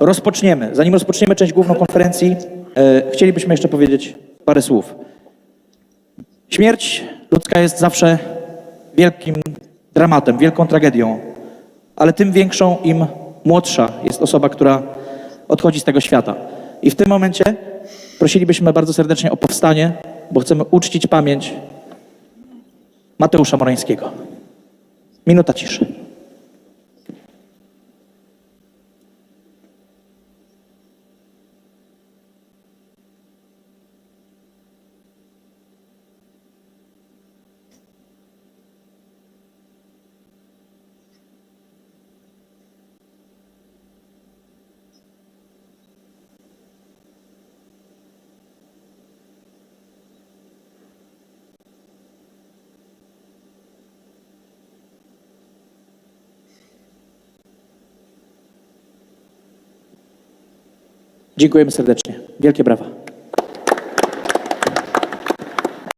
rozpoczniemy, zanim rozpoczniemy część główną konferencji, e, chcielibyśmy jeszcze powiedzieć parę słów. Śmierć ludzka jest zawsze wielkim dramatem, wielką tragedią, ale tym większą, im młodsza jest osoba, która odchodzi z tego świata. I w tym momencie prosilibyśmy bardzo serdecznie o powstanie, bo chcemy uczcić pamięć Mateusza Morańskiego. Minuta ciszy. Dziękujemy serdecznie. Wielkie brawa.